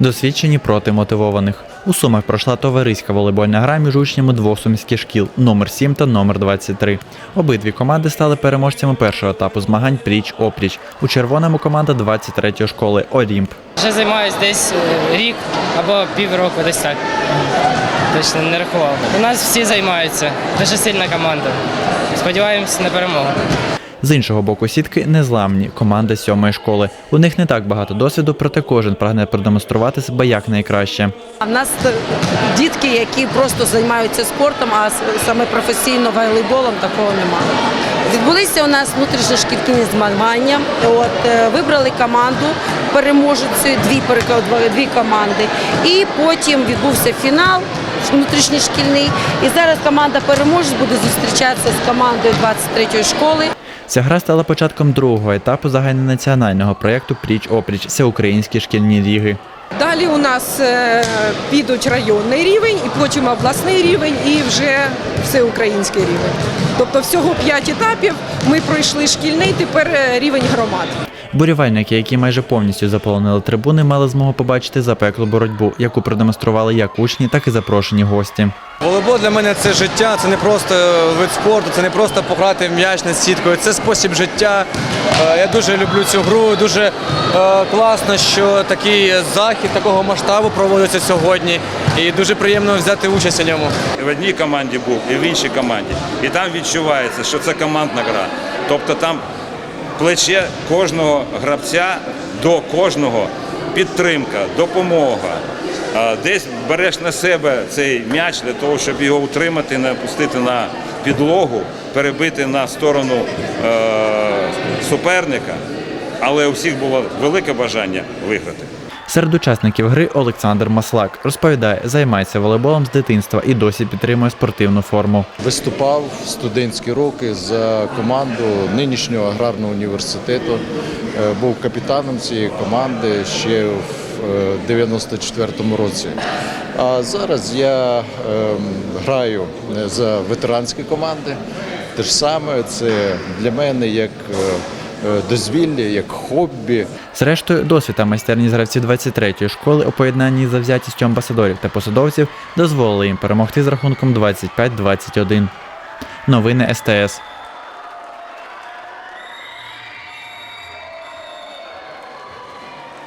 Досвідчені проти мотивованих. У Сумах пройшла товариська волейбольна гра між учнями двох сумських шкіл номер 7 та номер 23. Обидві команди стали переможцями першого етапу змагань пліч-опліч. У червоному команда 23-ї школи Олімп. Вже займаюсь десь е, рік або півроку, десь так. Точно не рахував. У нас всі займаються. Дуже сильна команда. Сподіваємося на перемогу. З іншого боку, сітки незламні команда сьомої школи. У них не так багато досвіду, проте кожен прагне продемонструвати себе як найкраще. В нас дітки, які просто займаються спортом, а саме професійно волейболом такого немає. Відбулися у нас внутрішньошкільні змагання. От е, вибрали команду переможці, дві дві команди. І потім відбувся фінал внутрішньошкільний. І зараз команда переможець буде зустрічатися з командою 23-ї школи. Ця гра стала початком другого етапу загальнонаціонального проєкту Пріч-опріч всеукраїнські шкільні ліги. Далі у нас е, підуть районний рівень, і потім обласний рівень, і вже всеукраїнський рівень. Тобто всього п'ять етапів. Ми пройшли шкільний, тепер е, рівень громад. Бурівальники, які майже повністю заполонили трибуни, мали змогу побачити запеклу боротьбу, яку продемонстрували як учні, так і запрошені гості. Волейбол для мене це життя, це не просто вид спорту, це не просто пограти в м'яч над сіткою, це спосіб життя. Е, Я дуже люблю цю гру. Дуже е, класно, що такий захід такого масштабу проводиться сьогодні. І дуже приємно взяти участь у ньому. В одній команді був, і в іншій команді. І там відчувається, що це командна гра. Тобто там плече кожного гравця до кожного підтримка, допомога. Десь береш на себе цей м'яч для того, щоб його утримати, не опустити на підлогу, перебити на сторону е- суперника. Але у всіх було велике бажання виграти. Серед учасників гри Олександр Маслак розповідає, займається волейболом з дитинства і досі підтримує спортивну форму. Виступав в студентські роки за команду нинішнього аграрного університету. Е, Був капітаном цієї команди ще в 94-му році. А зараз я ем, граю за ветеранські команди. Те ж саме це для мене як е, е, дозвілля, як хобі. Зрештою, досвід та майстерність гравців 23-ї школи у поєднанні з завзятістю амбасадорів та посадовців дозволили їм перемогти з рахунком 25-21. Новини СТС.